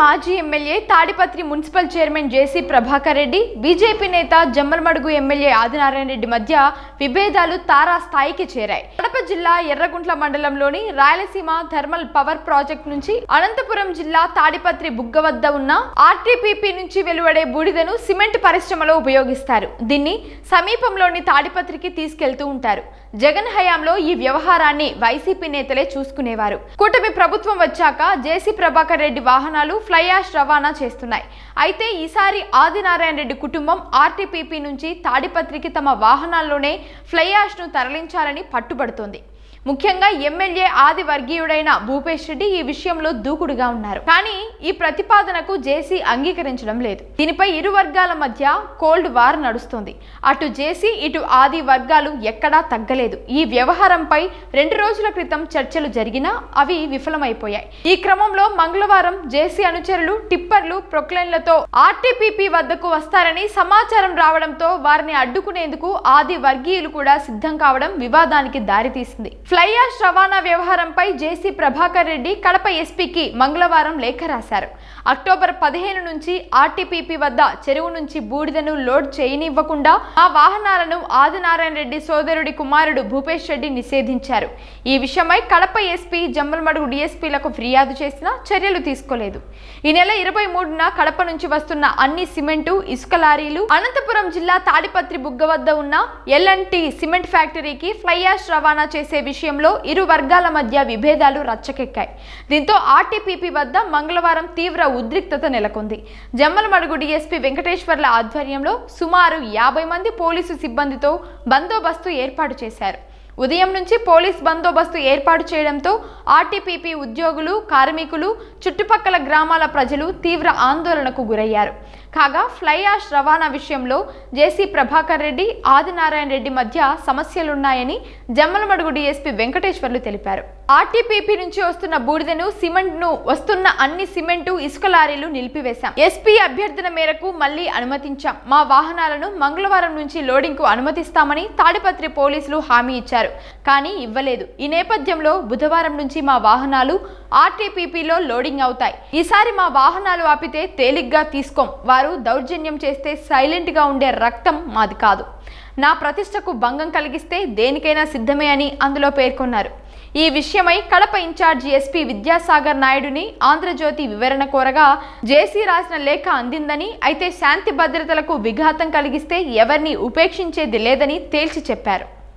మాజీ MLA Tadipatri municipal chairman JC Prabhakar Reddy BJP నేత Jammalamadugu MLA Adinarayana Reddy మధ్య విభేదాలు తారా స్థాయికి చేరాయి. కడప జిల్లా ఎర్రగుంట్ల మండలంలోని రాయలసీమ థర్మల్ పవర్ ప్రాజెక్ట్ నుంచి అనంతపురం జిల్లా తాడిపత్రి బుగ్గ వద్ద ఉన్న ఆర్టీపీపీ నుంచి వెలువడే బూడిదను సిమెంట్ పరిశ్రమలో ఉపయోగిస్తారు. దీన్ని సమీపంలోని తాడిపత్రికి తీసుకెళ్తూ ఉంటారు. జగన్ హయాంలో ఈ వ్యవహారాన్ని వైసీపీ నేతలే చూసుకునేవారు. కూటమి ప్రభుత్వం వచ్చాక జేసీ ప్రభాకర్ రెడ్డి వాహనాలు ఫ్లై యాష్ రవాణా చేస్తున్నాయి. అయితే ఈసారి ఆదినారాయణ రెడ్డి కుటుంబం ఆర్టీపీపీ నుంచి తాడిపత్రికి తమ వాహనాల్లోనే ఫ్లై యాష్ను తరలించాలని పట్టుబడుతోంది. ముఖ్యంగా ఎమ్మెల్యే ఆది వర్గీయుడైన భూపేష్ రెడ్డి ఈ విషయంలో దూకుడుగా ఉన్నారు. కానీ ఈ ప్రతిపాదనకు జేసీ అంగీకరించడం లేదు. దీనిపై ఇరు వర్గాల మధ్య కోల్డ్ వార్ నడుస్తుంది. అటు జేసీ ఇటు ఆది వర్గాలు ఎక్కడా తగ్గలేదు. ఈ వ్యవహారంపై రెండు రోజుల క్రితం చర్చలు జరిగినా అవి విఫలమైపోయాయి. ఈ క్రమంలో మంగళవారం జేసీ అనుచరులు టిప్పర్లు ప్రొక్లైన్లతో ఆర్టీపీపీ వద్దకు వస్తారని సమాచారం రావడంతో వారిని అడ్డుకునేందుకు ఆది వర్గీయులు కూడా సిద్ధం కావడం వివాదానికి దారితీసింది. ఫ్లై యాష్ రవాణా వ్యవహారంపై జేసీ ప్రభాకర్ రెడ్డి కడప ఎస్పీకి మంగళవారం లేఖ రాశారు. అక్టోబర్ పదిహేను నుంచి ఆర్టీపీపీ వద్ద చెరువు నుంచి బూడిదను లోడ్ చేయనివ్వకుండా ఆ వాహనాలను ఆదినారాయణ రెడ్డి సోదరుడి కుమారుడు భూపేష్ రెడ్డి నిషేధించారు. ఈ విషయమై కడప ఎస్పీ జమ్మలమడుగు డిఎస్పీలకు ఫిర్యాదు చేసినా చర్యలు తీసుకోలేదు. ఈ నెల ఇరవై మూడున కడప నుంచి వస్తున్న అన్ని సిమెంటు ఇసుక లారీలు అనంతపురం జిల్లా తాడిపత్రి బుగ్గ వద్ద ఉన్న ఎల్ఎన్టీ సిమెంట్ ఫ్యాక్టరీకి ఫ్లై యాష్ రవాణా చేసే విషయం విషయంలో ఇరు వర్గాల మధ్య విభేదాలు రచ్చకెక్కాయి. దీంతో ఆర్టీపీపీ వద్ద మంగళవారం తీవ్ర ఉద్రిక్తత నెలకొంది. జమ్మలమడుగు డీఎస్పీ వెంకటేశ్వర్ల ఆధ్వర్యంలో సుమారు యాభై మంది పోలీసు సిబ్బందితో బందోబస్తు ఏర్పాటు చేశారు. ఉదయం నుంచి పోలీస్ బందోబస్తు ఏర్పాటు చేయడంతో ఆర్టీపీపీ ఉద్యోగులు కార్మికులు చుట్టుపక్కల గ్రామాల ప్రజలు తీవ్ర ఆందోళనకు గురయ్యారు. కాగా ఫ్లై యాష్ రవాణా విషయంలో జేసీ ప్రభాకర్ రెడ్డి ఆదినారాయణ రెడ్డి మధ్య సమస్యలున్నాయని జమ్మలమడుగు డీఎస్పీ వెంకటేశ్వర్లు తెలిపారు. ఆర్టీపీపీ నుంచి వస్తున్న బూడిదను సిమెంట్ను వస్తున్న అన్ని సిమెంటు ఇసుక లారీలు నిలిపివేశాం. ఎస్పీ అభ్యర్థన మేరకు మళ్ళీ అనుమతించాం. మా వాహనాలను మంగళవారం నుంచి లోడింగ్కు అనుమతిస్తామని తాడిపత్రి పోలీసులు హామీ ఇచ్చారు. కానీ ఇవ్వలేదు. ఈ నేపథ్యంలో బుధవారం నుంచి మా వాహనాలు ఆర్టీపీపీలో లోడింగ్ అవుతాయి. ఈసారి మా వాహనాలు ఆపితే తేలిగ్గా తీసుకోం. వారు దౌర్జన్యం చేస్తే సైలెంట్గా ఉండే రక్తం మాది కాదు. నా ప్రతిష్టకు భంగం కలిగిస్తే దేనికైనా సిద్ధమే అని అందులో పేర్కొన్నారు. ఈ విషయమై కడప ఇన్ఛార్జి ఎస్పీ విద్యాసాగర్ నాయుడుని ఆంధ్రజ్యోతి వివరణ కోరగా జేసీ రాసిన లేఖ అందిందని అయితే శాంతి భద్రతలకు విఘాతం కలిగిస్తే ఎవరిని ఉపేక్షించేది లేదని తేల్చి చెప్పారు.